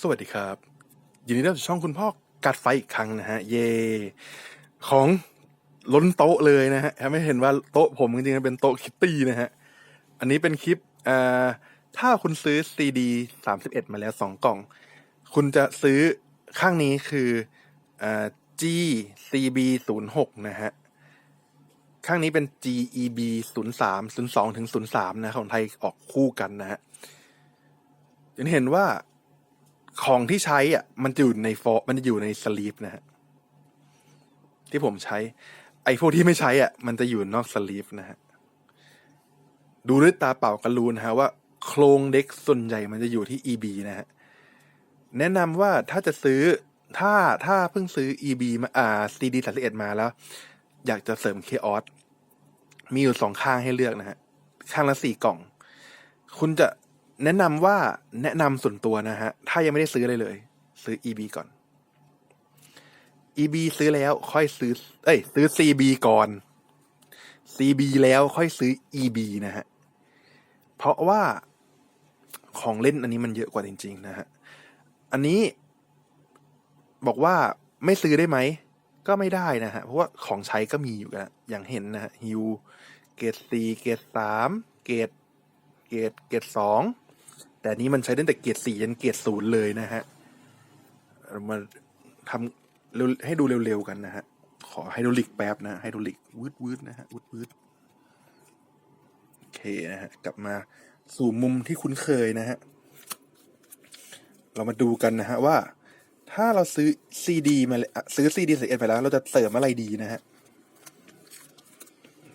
สวัสดีครับ ยินดีต้อนรับสู่ช่องคุณพ่อกัดไฟอีกครั้งนะฮะ เย่ของล้นโต๊ะเลยนะฮะไม่เห็นว่าโต๊ะผมจริงๆเป็นโต๊ะคิตตี้นะฮะ อันนี้เป็นคลิปอ่าถ้าคุณซื้อซีดีสามสิบเอ็ดมาแล้วสองกล่อง คุณจะซื้อข้างนี้คืออ่า GCB ศูนย์หกนะฮะ ข้างนี้เป็น GEB ศูนย์สามศูนย์สองถึงศูนย์สามนะ ของไทยออกคู่กันนะฮะจะเห็นว่า ของที่ใช้อะ มันจะอยู่ในฟอมันจะอยู่ในสลีปนะฮะที่ผมใช้ ไอ้พวกที่ไม่ใช้อะ มันจะอยู่นอกสลีปนะฮะดูด้วยตาเปล่ากันรูนะฮะว่าโครงเด็กส่วนใหญ่มันจะอยู่ที่ EB นะฮะแนะนำว่าถ้าจะซื้อถ้าถ้าเพิ่งซื้อ EB มาอ่า CD 31มาแล้ว อยากจะเสริม Chaos มีอยู่สองข้างให้เลือกนะฮะ ข้างละสี่กล่อง คุณจะ แนะนำว่าแนะนำส่วนตัวนะฮะ ถ้ายังไม่ได้ซื้อเลยเลย ซื้อ EB ก่อน EB ซื้อแล้วค่อยซื้อ เอ้ย ซื้อ CB ก่อน CB แล้วค่อยซื้อ EB นะฮะ เพราะว่าของเล่นอันนี้มันเยอะกว่าจริง ๆ นะฮะ อันนี้บอกว่าไม่ซื้อได้ไหม ก็ไม่ได้นะฮะ เพราะว่าของใช้ก็มีอยู่นะอย่างเห็นนะฮะฮิวเกรดสี่เกรดสามเกรดเกรดเกรดสอง แต่นี้มันใช้ตั้งแต่เกียรดสี่ยันเกียรดศูนย์เลยนะฮะเรามาทำให้ดูเร็วๆกันนะฮะ ขอไฮดรอลิกแป๊บนะไฮดรอลิกวืดวืดนะฮะวืดวืดโอเคนะฮะ กลับมาสู่มุมที่คุ้นเคยนะฮะ เรามาดูกันนะฮะว่าถ้าเราซื้อซีดีมาเลยซื้อซีดีเสร็จไปแล้ว เราจะเสริมอะไรดีนะฮะ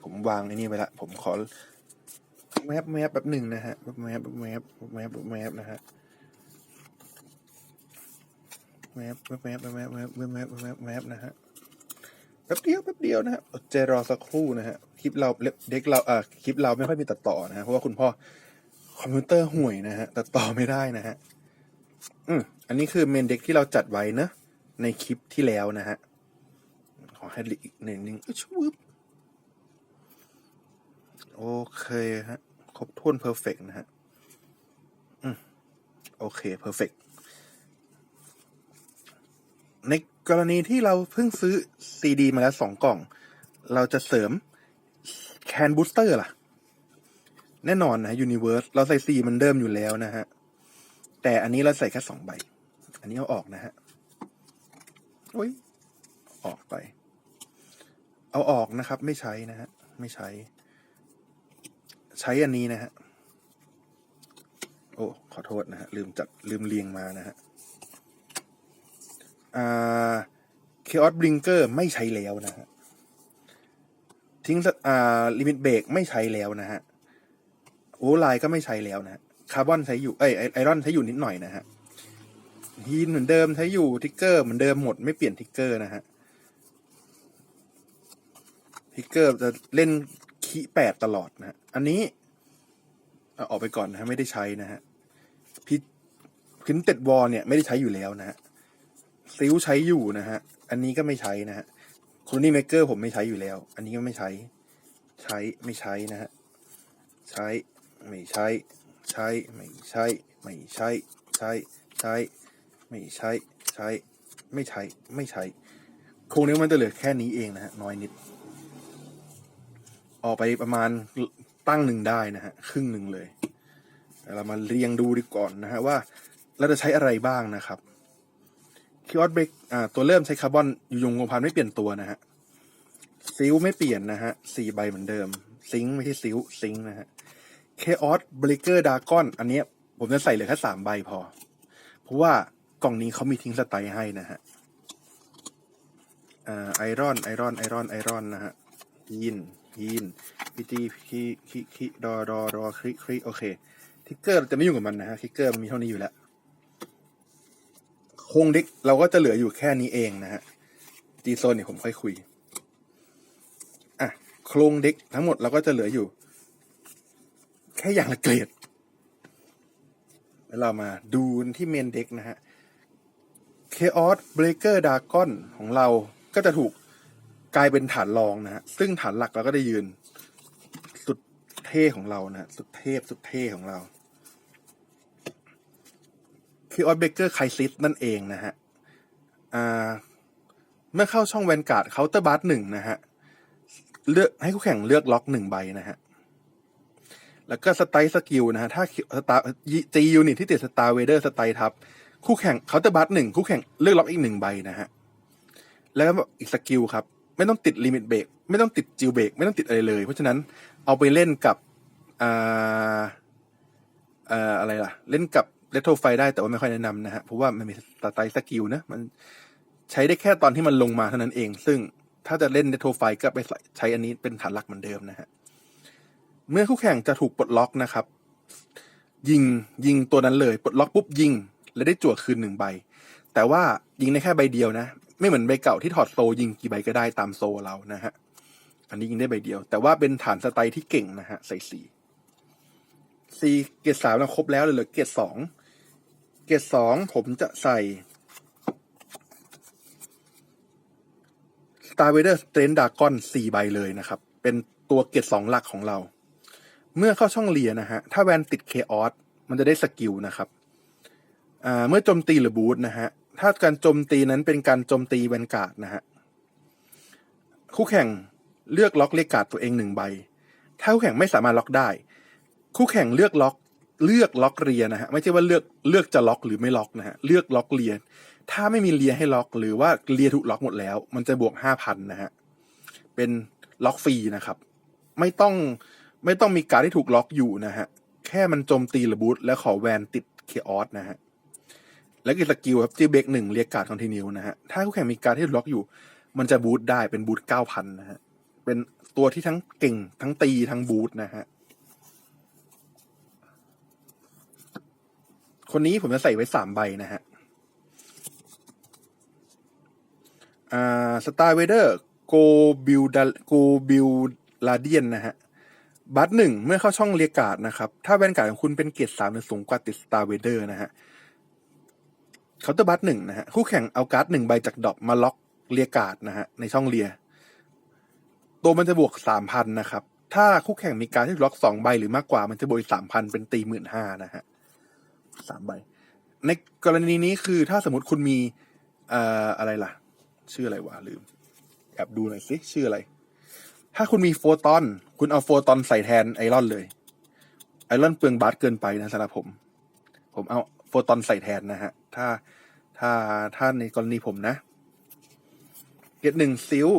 ผมวางไอ้นี่ไปละ ผมขอ แมปแมปแบบหนึ่งนะฮะแมปแมปแมปแมปแมปนะฮะแมปแมปแมปแมปแมปแมปแมปแมปแมปนะฮะแป๊บเดียวแป๊บเดียวนะฮะอดใจรอสักครู่นะฮะคลิปเราเด็กเราอ่าคลิปเราไม่ค่อยมีตัดต่อนะฮะเพราะว่าคุณพ่อคอมพิวเตอร์ห่วยนะฮะตัดต่อไม่ได้นะฮะอืมอันนี้คือเมนเด็กที่เราจัดไว้นะในคลิปที่แล้วนะฮะขอให้อีกหนึ่งหนึ่งชุบโอเคฮะ ครบถ้วนเพอร์เฟกนะฮะอืมโอเคเพอร์เฟกในกรณีที่เราเพิ่งซื้อซีดีมาแล้วสองกล่อง เราจะเสริมแคนบูสเตอร์ล่ะ แน่นอนนะยูนิเวิร์สเราใส่ซีมันเดิมอยู่แล้วนะฮะ แต่อันนี้เราใส่แค่สองใบ อันนี้เอาออกนะฮะโอ้ยออกไป เอาออกนะครับ ไม่ใช้นะฮะ ไม่ใช้ ใช้อันนี้นะฮะ โอ้ ขอโทษนะฮะ ลืมจัด ลืมเรียงมานะฮะอ่าเคออสบลิงเกอร์ไม่ใช้แล้วนะฮะ ทิ้งสอ่าลิมิตเบรกไม่ใช้แล้วนะฮะ โอ้ไลน์ก็ไม่ใช้แล้วนะคาร์บอนใช้อยู่ เอ้ยไอรอนใช้อยู่นิดหน่อยนะฮะฮีนเหมือนเดิมใช้อยู่ทิกเกอร์เหมือนเดิมหมดไม่เปลี่ยนทิกเกอร์นะฮะทิกเกอร์จะเล่นคีแปดตลอดนะฮะ อันนี้เอาออกไปก่อนนะฮะไม่ได้ใช้นะฮะพิพินเต็ดวอลเนี่ยไม่ได้ใช้อยู่แล้วนะฮะซิลใช้อยู่นะฮะอันนี้ก็ไม่ใช้นะฮะคลนี่เมเกอร์ผมไม่ใช้อยู่แล้ว อันนี้ก็ไม่ใช้ ใช้ไม่ใช้นะฮะใช้ไม่ใช้ ใช้ไม่ใช้ไม่ใช้ ใช้ใช้ไม่ใช้ใช้ ไม่ใช้ไม่ใช้โครงนี้มันจะเหลือแค่นี้เองนะฮะน้อยนิด ออกไปประมาณ ตั้งหนึ่งได้นะฮะครึ่งหนึ่งเลยแต่เรามาเรียงดูดีก่อนนะฮะว่าเราจะใช้อะไรบ้างนะครับคิวออสเบรกอ่าตัวเริ่มใช้คาร์บอนอยู่ยงคงพันไม่เปลี่ยนตัวนะฮะซิลไม่เปลี่ยนนะฮะสี่ใบเหมือนเดิม ซิงไม่ใช่ซิลซิงนะฮะเคออสเบรกเกอร์ดากอนอันนี้ผมจะใส่เหลือแค่สามใบพอ เพราะว่ากล่องนี้เขามีทิ้งสไตล์ให้นะฮะอ่าไอรอนไอรอนไอรอนไอรอนนะฮะยิน ยินพีจีคีคีคีดอดอดอคลิคลิโอเคทิกเกอร์เราจะไม่ยุ่งกับมันนะฮะทิกเกอร์มันมีเท่านี้อยู่แล้วโครงเด็กเราก็จะเหลืออยู่แค่นี้เองนะฮะจีโซนเนี่ยผมค่อยคุยอะโครงเด็กทั้งหมดเราก็จะเหลืออยู่ แค่อย่างละเกรดแล้วเรามาดูที่เมนเด็กนะฮะ Chaos Breaker Dragon ของเราก็จะถูก กลายเป็นฐานรองนะฮะซึ่งฐานหลักเราก็ได้ยืน สุดเท่ของเรานะสุดเทพสุดเท่ของเราคคีออสเบเกอร์ไคซิสนั่นเองนะฮะอ่าเมื่อเข้าช่องแวนการ์ดเคาน์เตอร์บัสหนึ่งนะฮะเลือกให้คู่แข่งเลือกล็อกหนึ่งใบนะฮะแล้วก็สไตล์สกิลนะฮะถ้าสตาร์จียูนิตที่ติดสตาร์เวเดอร์สไตล์ทับ คู่แข่งเคาน์เตอร์บัสหนึ่งคู่แข่งเลือกล็อกอีกหนึ่งใบนะฮะแล้วก็อีกสกิลครับ ไม่ต้องติดลิมิตเบรกไม่ต้องติดจิวเบรกไม่ต้องติดอะไรเลย เพราะฉะนั้นเอาไปเล่นกับอ่าอ่ออะไรล่ะ เล่นกับเลโทไฟได้แต่ว่าไม่ค่อยแนะนำนะฮะเพราะว่ามันมีสไตล์สกิลนะมันใช้ได้แค่ตอนที่มันลงมาเท่านั้นเอง ซึ่งถ้าจะเล่นเลโทไฟก็ไปใช้อันนี้เป็นฐานหลักเหมือนเดิมนะฮะเมื่อคู่แข่งจะถูกปลดล็อกนะครับ ยิงยิงตัวนั้นเลย ปลดล็อกปุ๊บยิง แล้วได้จั่วคืนหนึ่งใบ แต่ว่ายิงได้แค่ใบเดียวนะ ไม่เหมือนใบเก่าที่ถอดโซยิงกี่ใบก็ได้ตามโซเรานะฮะ อันนี้ยิงได้ใบเดียว แต่ว่าเป็นฐานสไตล์ที่เก่งนะฮะ ใส่สี่สี่เกรดสามเราครบแล้วเลยเหลือเกรดสองเกรดสองผมจะใส่ Star Vader Strength Dragon สี่ใบเลยนะครับ เป็นตัวเกรดสองหลักของเรา เมื่อเข้าช่องเลียนะฮะ ถ้าแวนติดเคออสมันจะได้สกิลนะครับอ่าเมื่อโจมตีหรือบูทนะฮะ ถ้าการโจมตีนั้นเป็นการโจมตีแวนการ์ดนะฮะคู่แข่งเลือกล็อกเลขการ์ดตัวเองหนึ่งใบ ถ้าคู่แข่งไม่สามารถล็อกได้ คู่แข่งเลือกล็อกเลือกล็อกเรียนะฮะไม่ใช่ว่าเลือกเลือกจะล็อกหรือไม่ล็อกนะฮะเลือกล็อกเรียถ้าไม่มีเลียให้ล็อก หรือว่าเลียถูกล็อกหมดแล้ว มันจะบวกห้าพันนะฮะเป็นล็อกฟรีนะครับ ไม่ต้องไม่ต้องมีการที่ถูกล็อกอยู่นะฮะแค่มันโจมตีหรือบูทแล้วขอแวนติดเคออสนะฮะ แล้วก็สกิลครับจีเบกหนึ่งเรียกการ์ดคอนติเนียนะฮะ ถ้าคู่แข่งมีการดที่ล็อกอยู่ มันจะบูทได้เป็นบูทเก้าพันนะฮะ เป็นตัวที่ทั้งเก่งทั้งตีทั้งบูทนะฮะ คนนี้ผมจะใส่ไว้สามใบนะฮะ อ่าสตาร์เวเดอร์โกบิลดาโกบิลลาเดียนนะฮะบัตหนึ่งเมื่อเข้าช่องเรียกการ์ดนะครับ ถ้าแวนการ์ดของคุณเป็นเกียรดสามหรือสูงกว่าติดสตาร์เวเดอร์นะฮะ เคาน์เตอร์บัตหนึ่งนะฮะคู่แข่งเอาการ์ดหนึ่งใบจากดอปมาล็อกเรียการ์ดนะฮะในช่องเรีย ตัวมันจะบวกสามพันนะครับ ถ้าคู่แข่งมีการที่ล็อกสองใบหรือมากกว่ามันจะบวกสามพันเป็นตีหมื่นห้านะฮะสามใบ ในกรณีนี้คือถ้าสมมติคุณมีเอ่ออะไรล่ะ ชื่ออะไรวะลืมแอบดูหน่อยสิชื่ออะไร ถ้าคุณมีโฟตอน คุณเอาโฟตอนใส่แทนไอรอนเลย ไอรอนเปลืองบาสเกินไปนะสำหรับผม ผมเอาโฟตอนใส่แทนนะฮะ ถ้าถ้าถ้าในกรณีผมนะ เกตหนึ่งซิล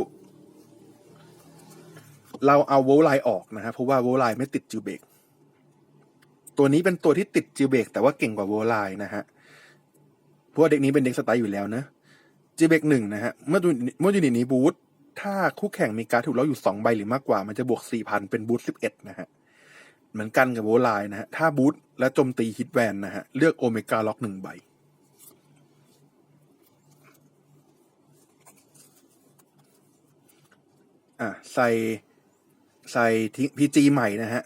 เราเอาโวลไลออกนะฮะเพราะว่าโวลไลไม่ติดจิวเบกตัวนี้เป็นตัวที่ติดจิวเบกแต่ว่าเก่งกว่าโวลไลนะฮะเพราะว่าเด็กนี้เป็นเด็กสไตล์อยู่แล้วนะจีเบกหนึ่งนะฮะเมื่อเมื่อยูนิตนี้บูทถ้าคู่แข่งมีการถูกล็อกอยู่สองใบหรือมากกว่า มันจะบวกสี่พันเป็นบูทสิบเอ็ดนะฮะเหมือนกันกับโวลไลน์นะฮะถ้าบูทและโจมตีฮิตแวนนะฮะเลือกโอเมก้าล็อกหนึ่งใบ อะใส่ใส่ทิ้งพีจีใหม่นะฮะ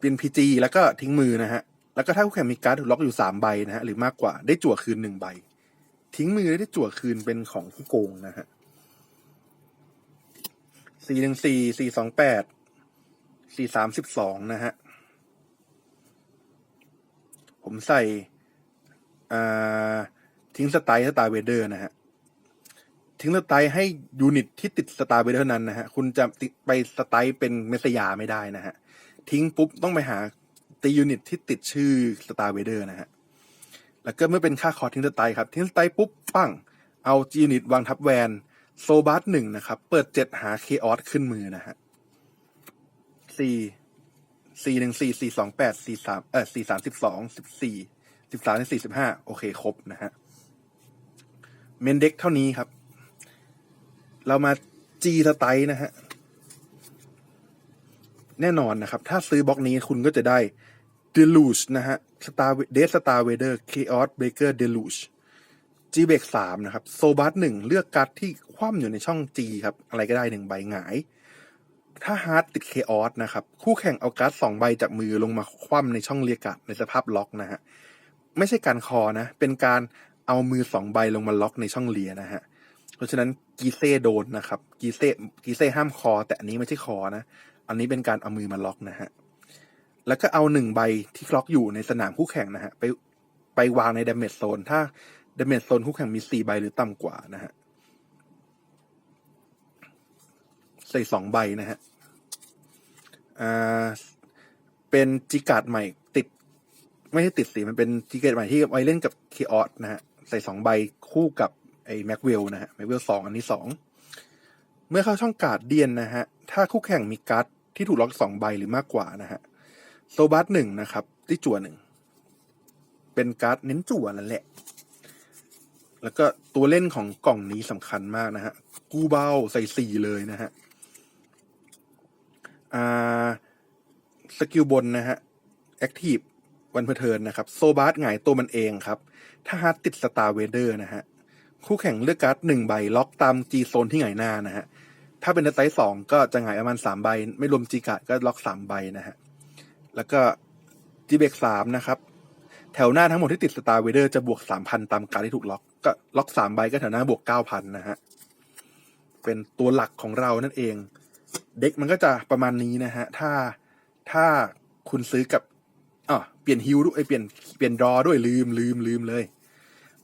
เป็นพีจีแล้วก็ทิ้งมือนะฮะ แล้วก็ถ้าคู่แข่งมีการดถูกล็อกอยู่สามใบนะฮะ หรือมากกว่าได้จั่วคืนหนึ่งใบ ทิ้งมือได้จั่วคืนเป็นของที่โกงนะฮะสี่หนึ่งสี่สี่สองแปดสี่สามสิบสองนะฮะ ผมใส่อ่าทิ้งสไตล์สตาร์เวเดอร์นะฮะ ทิ้งสไตล์ให้ยูนิตที่ติดสตาร์เวเดอร์นั้นนะฮะ คุณจะไปสไตล์เป็นเมสยาไม่ได้นะฮะ ทิ้งปุ๊บต้องไปหาตียูนิตที่ติดชื่อสตาร์เวเดอร์นะฮะ แล้วก็เมื่อเป็นค่าคอร์ทิ้งสไตล์ครับ ทิ้งสไตล์ปุ๊บปั้ง เอาจียูนิตวางทับแวนโซบัสหนึ่งนะครับ เปิดเจ็ดหาเคออสขึ้นมือนะฮะสี่สี่หนึ่งสี่สี่สองแปดสี่สามเออสี่สามสิบสองสิบสี่สิบสามสี่สิบห้าโอเค ครบนะฮะ เมนเด็กเท่านี้ครับ เรามาจีสไตล์นะฮะ แน่นอนนะครับ ถ้าซื้อบล็อกนี้คุณก็จะได้ Deluge นะฮะ Star Death Star Vader Chaos Breaker Deluge G เบกสามนะครับโซบัสหนึ่งเลือกการ์ดที่คว่ำอยู่ในช่อง G ครับ อะไรก็ได้หนึ่งใบหงาย ถ้าฮาร์ดติดเคออสนะครับ คู่แข่งเอาการ์ดสองใบจากมือลงมาคว่ำในช่องเรียกการ์ดในสภาพล็อกนะฮะ ไม่ใช่การคอนะ เป็นการเอามือสองใบลงมาล็อกในช่องเลียนะฮะ เพราะฉะนั้นกีเซ่โดนนะครับ กีเซ่กีเซ่ห้ามคอ แต่อันนี้ไม่ใช่คอนะ อันนี้เป็นการเอามือมาล็อกนะฮะ แล้วก็เอาหนึ่งใบที่ล็อกอยู่ในสนามคู่แข่งนะฮะ ไปไปวางในดาเมจโซน ถ้าดาเมจโซนคู่แข่งมีสี่ใบหรือต่ำกว่านะฮะ ใส่สองใบนะฮะ อ่า เป็นจิกาดใหม่ติด ไม่ใช่ติดสีมันเป็นจิกาดใหม่ที่ไว้เล่นกับเคออสนะฮะ ใส่สองใบคู่กับ ไอ้แม็กเวลนะฮะแม็กเวลสองอันนี้สองเมื่อเข้าช่องการ์ดเดียนนะฮะ ถ้าคู่แข่งมีการ์ดที่ถูกล็อกสองใบหรือมากกว่านะฮะโซบัสหนึ่งนะครับที่จั่วหนึ่งเป็นการ์ดเน้นจั่วนั่นแหละ แล้วก็ตัวเล่นของกล่องนี้สำคัญมากนะฮะ กูเบาใส่สี่เลยนะฮะอ่าสกิลบนนะฮะแอคทีฟวันเพอเทินนะครับ โซบาร์สหงายตัวมันเองครับ ถ้าฮาร์ดติดสตาร์เวเดอร์นะฮะ คู่แข่งเลือกการ์ดหนึ่งใบล็อกตามจีโซนที่หงายหน้านะฮะ ถ้าเป็นไซส์สองก็จะหงายประมาณสามใบ ไม่รวมจีการ์ดก็ล็อกสามใบนะฮะ แล้วก็จีเบกสามนะครับ แถวหน้าทั้งหมดที่ติดสตาร์เวเดอร์จะบวกสามพันตามการที่ถูกล็อก ก็ล็อกสามใบก็แถวหน้าบวกเก้าพันนะฮะ เป็นตัวหลักของเรานั่นเอง เด็กมันก็จะประมาณนี้นะฮะ ถ้าถ้าคุณซื้อกับอะเปลี่ยนฮิวด้วยเปลี่ยนเปลี่ยนรอด้วยลืมลืมลืมเลย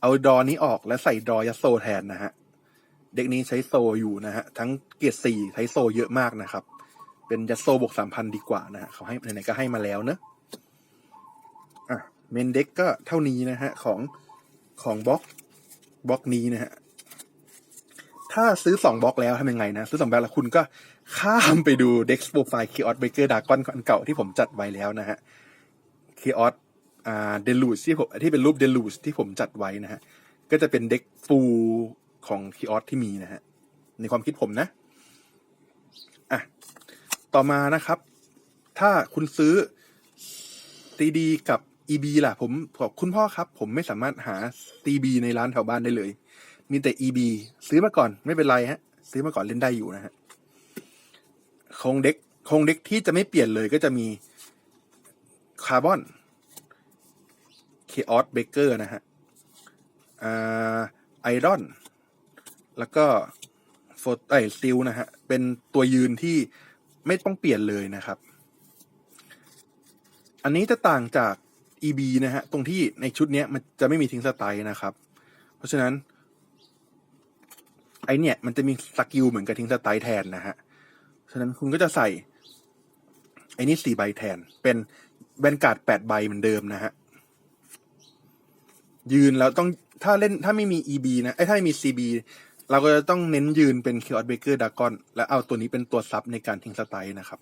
เอาดอนี้ออกแล้วใส่ดอยัโซแทนนะฮะ เด็กนี้ใช้โซอยู่นะฮะ ทั้งเกียร์สี่ใช้โซเยอะมากนะครับ เป็นยัโซบวกสามพันดีกว่านะฮะเขาให้ไหนๆก็ให้มาแล้วเนอะอะเมนเด็กก็เท่านี้นะฮะ ของของบล็อกบล็อกนี้นะฮะ ถ้าซื้อสองบล็อกแล้วทำยังไงนะ ซื้อสองบล็อกแล้วคุณก็ข้ามไปดู Dex Profile Chaos Breaker Dragon อันเก่าที่ผมจัดไว้แล้วนะฮะ Chaos อ่า Deluge ที่ผมที่เป็นรูป Deluge ที่ผมจัดไว้นะฮะ ก็จะเป็นเด็กฟูลของ Chaos ที่มีนะฮะ ในความคิดผมนะ อะ ต่อมานะครับ ถ้าคุณซื้อ CD กับ EB ล่ะ ผมบอกคุณพ่อครับ ผมไม่สามารถหา CB ในร้านแถวบ้านได้เลย มีแต่ EB ซื้อมาก่อนไม่เป็นไรฮะ ซื้อมาก่อนเล่นได้อยู่นะฮะโครงเด็กโครงเด็กที่จะไม่เปลี่ยนเลยก็จะมีคาร์บอน เคออสเบเกอร์นะฮะอ่าไอรอน แล้วก็โฟไอซิลนะฮะ เป็นตัวยืนที่ไม่ต้องเปลี่ยนเลยนะครับ อันนี้จะต่างจาก EB นะฮะ ตรงที่ในชุดนี้มันจะไม่มีทิ้งสไตล์นะครับ เพราะฉะนั้น ไอเนี่ย มันจะมีสกิลเหมือนกับทิ้งสไตล์แทนนะฮะ ฉะนั้นคุณก็จะใส่ไอนี่สี่ใบแทน เป็นแบนการ์ดแปดใบเหมือนเดิมนะฮะ ยืนแล้วต้องถ้าเล่นถ้าไม่มี EB นะไอ้ถ้าไม่มี CB เราก็จะต้องเน้นยืนเป็น k ิ o อ b เบเกอร์ดากอนแล้วเอาตัวนี้เป็นตัวซับในการทิ้งสไตล์นะครับ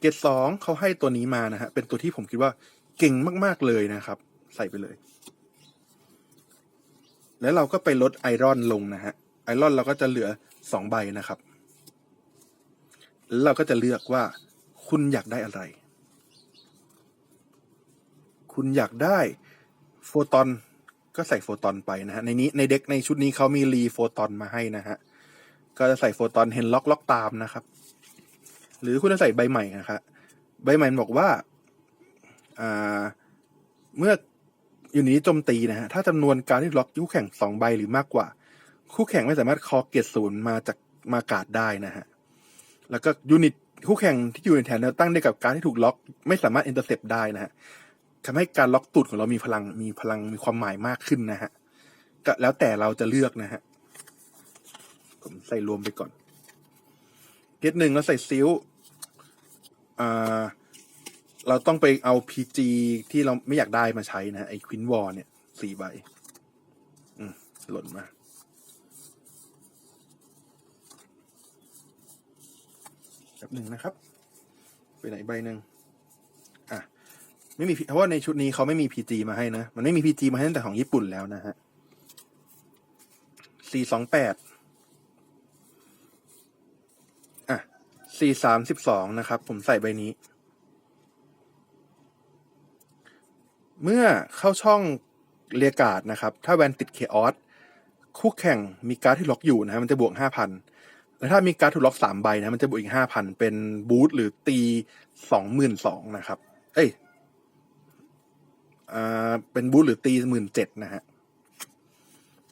เกตสองเขาให้ตัวนี้มานะฮะเป็นตัวที่ผมคิดว่าเก่งมาก ๆ เลยนะครับ ใส่ไปเลย แล้วเราก็ไปลดไอรอนลงนะฮะไอรอนเราก็จะเหลือสองใบนะครับแล้วเราก็จะเลือกว่าคุณอยากได้อะไร คุณอยากได้โฟตอนก็ใส่โฟตอนไปนะฮะ ในนี้ในเด็กในชุดนี้เขามีรีโฟตอนมาให้นะฮะ ก็จะใส่โฟตอนเห็นล็อกล็อกตามนะครับ หรือคุณจะใส่ใบใหม่นะครับใบใหม่บอกว่าเมื่ออยู่นี้โจมตีนะฮะ ถ้าจำนวนการที่ล็อกคู่แข่งสองใบหรือมากกว่า คู่แข่งไม่สามารถคอเกียรติศูนย์มาจากมากาดได้นะฮะ แล้วก็ยูนิตคู่แข่งที่อยู่ในแถวแนวตั้งได้กับการที่ถูกล็อก ไม่สามารถอินเตอร์เซปได้นะฮะ ทำให้การล็อกตูดของเรามีพลังมีพลังมีความหมายมากขึ้นนะฮะก็แล้วแต่เราจะเลือกนะฮะผมใส่รวมไปก่อนเกตหนึ่งแล้วใส่ซิลอ่าเราต้องไปเอา PG ที่เราไม่อยากได้มาใช้นะ ไอ้ควินวอลเนี่ยสี่ใบอืมหล่นมา แบบหนึ่งนะครับ ไปไหนใบหนึ่ง ไม่มีเพราะว่าในชุดนี้เขาไม่มี PG มาให้นะ มันไม่มี PG มาให้ตั้งแต่ของญี่ปุ่นแล้วนะฮะสี่สองแปดอะสี่สามสิบสองนะครับ ผมใส่ใบนี้ เมื่อเข้าช่องเรียกาดนะครับ ถ้าแวนติดเคออสคู่แข่งมีการ์ดที่ล็อกอยู่นะฮะมันจะบวกห้าพันแล้วถ้ามีการ์ดถูกล็อกสามใบนะ มันจะบวกอีกห้าพันเป็นบูทหรือตีสองหมื่นสองนะครับ เอ้ย อ่าเป็นบูทหรือตีหมื่นเจ็ดนะฮะ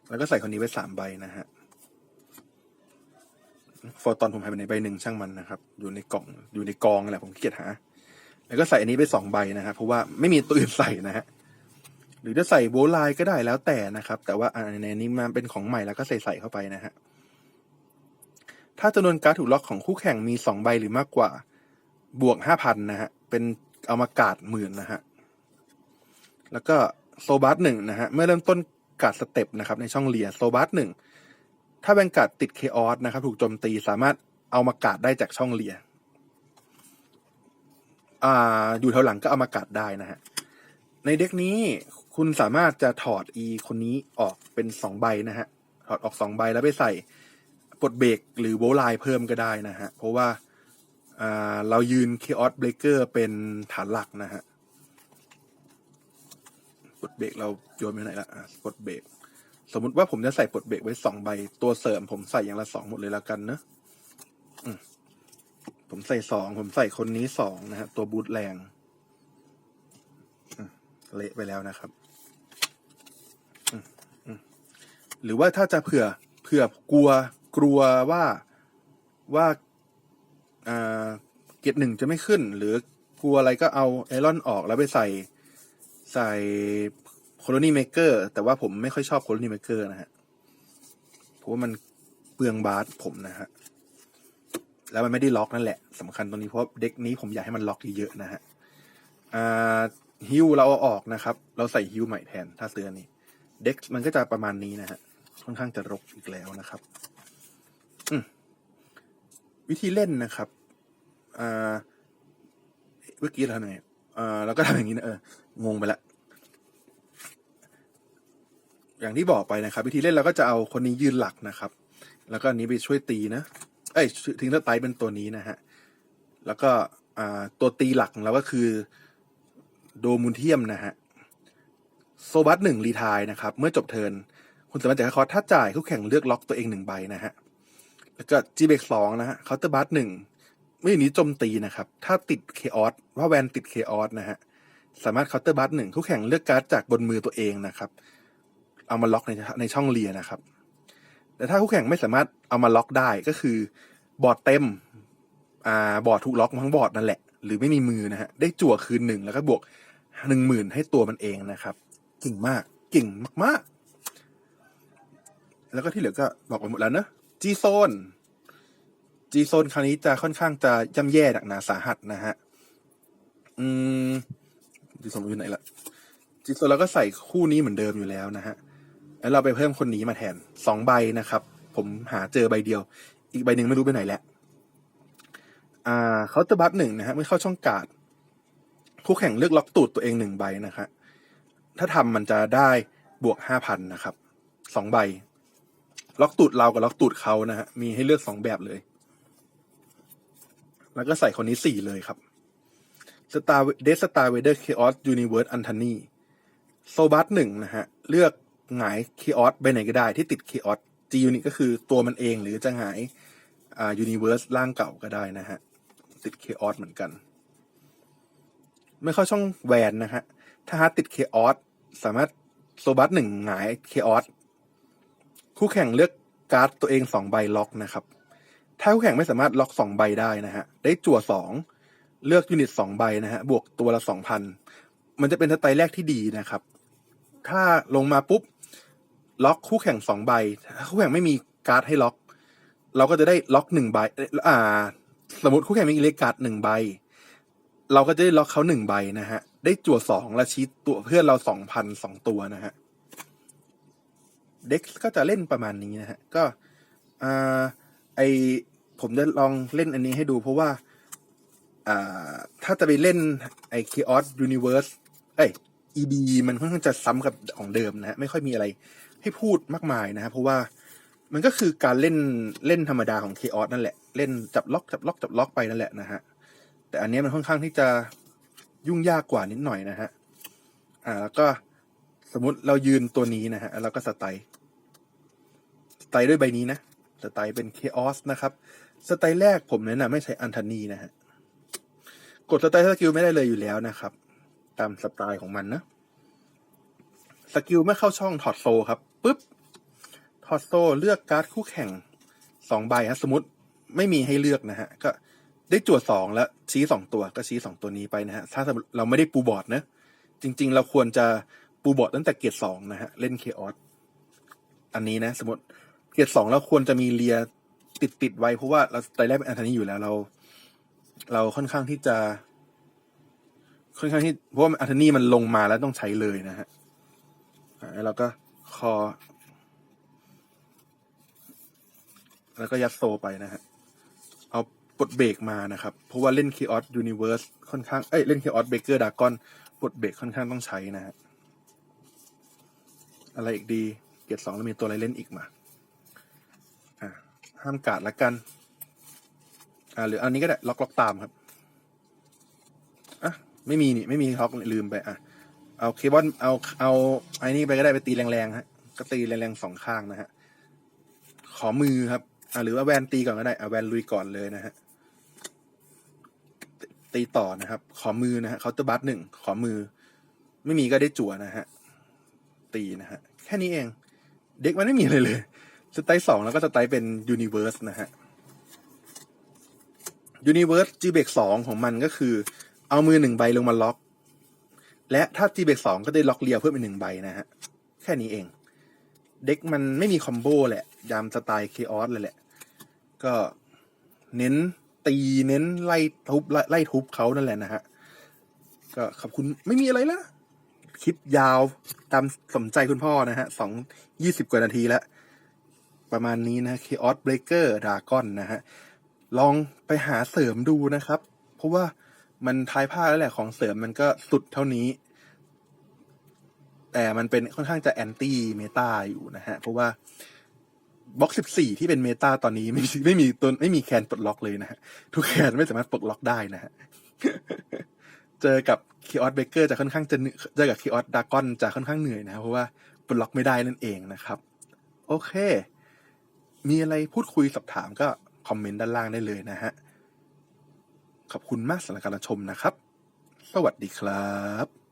แล้วก็ใส่คนนี้ไว้สามใบนะฮะฟอร์ตอนผมให้ไปในใบหนึ่งช่างมันนะครับ อยู่ในกล่องอยู่ในกองนั่นแหละผมขี้เกียจหา แล้วก็ใส่อันนี้ไปสองใบนะครับเพราะว่าไม่มีตัวอื่นใส่นะฮะหรือจะใส่โบไลน์ก็ได้แล้วแต่นะครับ แต่ว่าอันนี้มันเป็นของใหม่แล้วก็ใส่ใส่เข้าไปนะฮะถ้าจำนวนการ์ดถูกล็อกของคู่แข่งมีสองใบหรือมากกว่า บวกห้าพันนะฮะเป็นเอามากาดหมื่นนะฮะ แล้วก็โซบัสหนึ่งนะฮะ เมื่อเริ่มต้นการ์ดสเต็ปนะครับในช่องเลียโซบัสหนึ่งถ้าเป็นการ์ดติดเคออสนะครับ ถูกโจมตีสามารถเอามากาดได้จากช่องเลียอ่าอยู่แถวหลังก็เอามากาดได้นะฮะ ในเด็กนี้คุณสามารถจะถอดอีคนนี้ออกเป็นสองใบนะฮะ ถอดออกสองใบแล้วไปใส่ปลดเบรกหรือโวลไลเพิ่มก็ได้นะฮะ เพราะว่าเรายืน Chaos Breaker เป็นฐานหลักนะฮะ ดเบรกเราโยนไปไหนละอะปลดเบรกสมมุติว่าผมจะใส่ปลดเบรกไว้สองใบ ตัวเสริมผมใส่อย่างละสองหมดเลยล้วกันเนอะผมใส่สองผมใส่คนนี้สองนะฮะตัวบูทแรงเละไปแล้วนะครับหรือว่าถ้าจะเผื่อเผื่อกลัวกลัวว่าว่าอ่าเกตหนึ่งจะไม่ขึ้น หรือกลัวอะไรก็เอาไอรอนออกแล้วไปใส่ ใส่โคโลนีเมเกอร์แต่ว่าผมไม่ค่อยชอบโคโลนีเมเกอร์นะฮะเพราะว่ามันเปลืองบาสผมนะฮะแล้วมันไม่ได้ล็อกนั่นแหละสำคัญตรงนี้เพราะเด็กนี้ผมอยากให้มันล็อกเยอะๆนะฮะอ่าฮิวเราเอาออกนะครับ เราใส่ฮิวใหม่แทนถ้าเตือนนี้เด็กมันก็จะประมาณนี้นะฮะค่อนข้างจะรกอีกแล้วนะครับวิธีเล่นนะครับอ่าเมื่อกี้เราทำยั งไงอ่าเราก็ทำอย่างนี้นะเอองงไปละอย่างที่บอกไปนะครับ วิธีเล่นเราก็จะเอาคนนี้ยืนหลักนะครับ แล้วก็อันนี้ไปช่วยตีนะเอ้ยทิ้งสไตล์เป็นตัวนี้นะฮะแล้วก็ตัวตีหลักของเราก็คือโดมูเทียมนะฮะโซบัสหนึ่งรีทายนะครับ เมื่อจบเทิร์นคุณสามารถจ่ายคอร์สถ้าจ่ายคู่แข่งเลือกล็อกตัวเองหนึ่งใบนะฮะแล้วก็จีเบกสองนะฮะเคาน์เตอร์บัสหนึ่ง มื่อนี้โจมตีนะครับ ถ้าติดเคออสว่าแวนติดเคออสนะฮะ สามารถเคาน์เตอร์บัสหนึ่งคู่แข่งเลือกการ์ดจากบนมือตัวเองนะครับ เอามาล็อกในในช่องเลียนะครับ แต่ถ้าคู่แข่งไม่สามารถเอามาล็อกได้ก็คือบอร์ดเต็ม อ่า บอร์ดถูกล็อกทั้งบอร์ดนั่นแหละ หรือไม่มีมือนะฮะ ได้จั่วคืนหนึ่งแล้วก็บวกหนึ่งหมื่นให้ตัวมันเองนะครับ เก่งมาก เก่งมาก ๆ แล้วก็ที่เหลือก็บอกไปหมดแล้วเนอะจีโซน จีโซนคราวนี้จะค่อนข้างจะย่ำแย่หนักหนาสาหัสนะฮะ อืมจีโซนอยู่ไหนละจีโซนเราก็ใส่คู่นี้เหมือนเดิมอยู่แล้วนะฮะ แล้วเราไปเพิ่มคนนี้มาแทนสองใบนะครับ ผมหาเจอใบเดียว อีกใบหนึ่งไม่รู้ไปไหนแล้วอ่าเคาน์เตอร์บัตหนึ่งนะฮะเมื่อเข้าช่องกาดคู่แข่งเลือกล็อกตูดตัวเองหนึ่งใบนะฮะถ้าทำมันจะได้บวกห้าพันนะครับสองใบ ล็อกตูดเรากับล็อกตูดเขานะฮะมีให้เลือกสองแบบเลย แล้วก็ใส่คนนี้สี่เลยครับสตาร์เดสตาร์เวเดอร์เคออสยูนิเวิร์สอันทนีโซบัสหนึ่งนะฮะ เลือกหงายเคออสไปไหนก็ได้ที่ติดเคออสจียูนิก็คือตัวมันเองหรือจะหงายอ่ายูนิเวิร์สร่างเก่าก็ได้นะฮะ ติดเคออสเหมือนกัน ไม่เข้าช่องแวนนะฮะ ถ้าฮาร์ติดเคออสสามารถโซบัสหนึ่งหงายเคออสคู่แข่งเลือกการ์ดตัวเองสองใบล็อกนะครับ ถ้าคู่แข่งไม่สามารถล็อกสองใบได้นะฮะ ได้จั่วสอง เลือกยูนิตสองใบนะฮะ บวกตัวละสองพัน มันจะเป็นสไตล์แรกที่ดีนะครับ ถ้าลงมาปุ๊บ ล็อกคู่แข่งสองใบ ถ้าคู่แข่งไม่มีการ์ดให้ล็อก เราก็จะได้ล็อกหนึ่งใบ อ่า สมมติคู่แข่งมีอิเลกการ์ดหนึ่งใบ เราก็จะได้ล็อกเขาหนึ่งใบนะฮะ ได้จั่วสองและชี้ตัวเพื่อนเราสองพันสองตัวนะฮะ เด็กก็จะเล่นประมาณนี้นะฮะ ก็ อ่า ไอผมจะลองเล่นอันนี้ให้ดูเพราะว่าอ่าถ้าจะไปเล่นไอ Chaos Universe เอ้ย EB มันค่อนข้างจะซ้ำกับของเดิมนะฮะไม่ค่อยมีอะไรให้พูดมากมายนะฮะเพราะว่ามันก็คือการเล่นเล่นธรรมดาของ Chaos นั่นแหละ เล่นจับล็อกจับล็อกจับล็อกไปนั่นแหละนะฮะ แต่อันนี้มันค่อนข้างที่จะยุ่งยากกว่านิดหน่อยนะฮะ อ่าแล้วก็สมมุติเรายืนตัวนี้นะฮะ แล้วก็สไตล์สไตล์ด้วยใบนี้นะ สไตล์เป็น Chaos นะครับ สไตล์แรกผมแนะนำไม่ใช้อันทนีนะฮะ กดสไตล์สกิลไม่ได้เลยอยู่แล้วนะครับ ตามสไตล์ของมันนะ สกิลเมื่อเข้าช่องถอดโซครับปุ๊บ ถอดโซเลือกการ์ดคู่แข่งสองใบฮะ สมมติไม่มีให้เลือกนะฮะ ก็ได้จวดสองแล้วชี้สองตัวก็ชี้สองตัวนี้ไปนะฮะ ถ้าเราไม่ได้ปูบอร์ดนะ จริง ๆ เราควรจะปูบอร์ดตั้งแต่เกียร์สองนะฮะ เล่นเคออสอันนี้นะ สมมติ เกียร์สองเราควรจะมีเลียติดติดไว้เพราะว่าเราไตรแรกเป็นอันธนีอยู่แล้วเรา เราค่อนข้างที่จะ ค่อนข้างที่เพราะว่าอันธนีมันลงมาแล้วต้องใช้เลยนะฮะแล้วเราก็คอ แล้วก็ยัดโซไปนะฮะเอาปลดเบรกมานะครับ เพราะว่าเล่น Chaos Universe ค่อนข้างเอ้ยเล่น Chaos Breaker Dragon ปลดเบรกค่อนข้างต้องใช้นะฮะอะไรอีกดีเกียร์สองแล้วมีตัวอะไรเล่นอีกมา ห้ามกาดละกัน อ่าหรืออันนี้ก็ได้ล็อกล็อกตามครับ อะ ไม่มีนี่ไม่มีล็อกลืมไป อะ เอาเคเบิลเอาเอาไอ้นี่ไปก็ได้ไปตีแรงๆฮะ ก็ตีแรงๆสองข้างนะฮะ ขอมือครับ อ่าหรือว่าแวนตีก่อนก็ได้อ่าแวนลุยก่อนเลยนะฮะ ตีต่อนะครับ ขอมือนะฮะเคาน์เตอร์บัตหนึ่งขอมือ ไม่มีก็ได้จั่วนะฮะ ตีนะฮะ แค่นี้เอง เด็กมันไม่มีอะไรเลย สไตล์สองแล้วก็สไตล์เป็นยูนิเว r ร์สนะฮะยูนิเว r ร์สจีเบกสองของมันก็คือ เอามือหนึ่งใบลงมาล็อก และถ้าจีเบกสองก็ได้ล็อกเรียวเพิ่มอีกหนึ่งใบนะฮะ แค่นี้เอง เด็กมันไม่มีคอมโบแหละ ยามสไตล์เคออสเลยแหละ ก็เน้นตีเน้นไล่ทุบไล่ไล่ทุบเขานั่นแหละนะฮะ ก็ขอบคุณไม่มีอะไรละคลิปยาวตามสมใจคุณพ่อนะฮะสองยี่สิบกว่านาทีแล้ว ประมาณนี้นะ Chaos Breaker Dragon นะฮะ ลองไปหาเสริมดูนะครับ เพราะว่ามันทายผ้าแล้วแหละของเสริมมันก็สุดเท่านี้ แต่มันเป็นค่อนข้างจะแอนตี้เมตาอยู่นะฮะ เพราะว่าบล็อกสิบสี่ที่เป็นเมตาตอนนี้ไม่มีไม่มีตัวไม่มีแคนปลดล็อกเลยนะฮะ ทุกแคนไม่สามารถปลดล็อกได้นะฮะ เจอกับคีออสเบเกอร์จะค่อนข้างจะเหนื่อยเจอกับคีออสดากอนจะค่อนข้างเหนื่อยนะเพราะว่าปลดล็อกไม่ได้นั่นเองนะครับ โอเค มีอะไรพูดคุยสอบถามก็คอมเมนต์ด้านล่างได้เลยนะฮะ ขอบคุณมากสำหรับการชมนะครับ สวัสดีครับ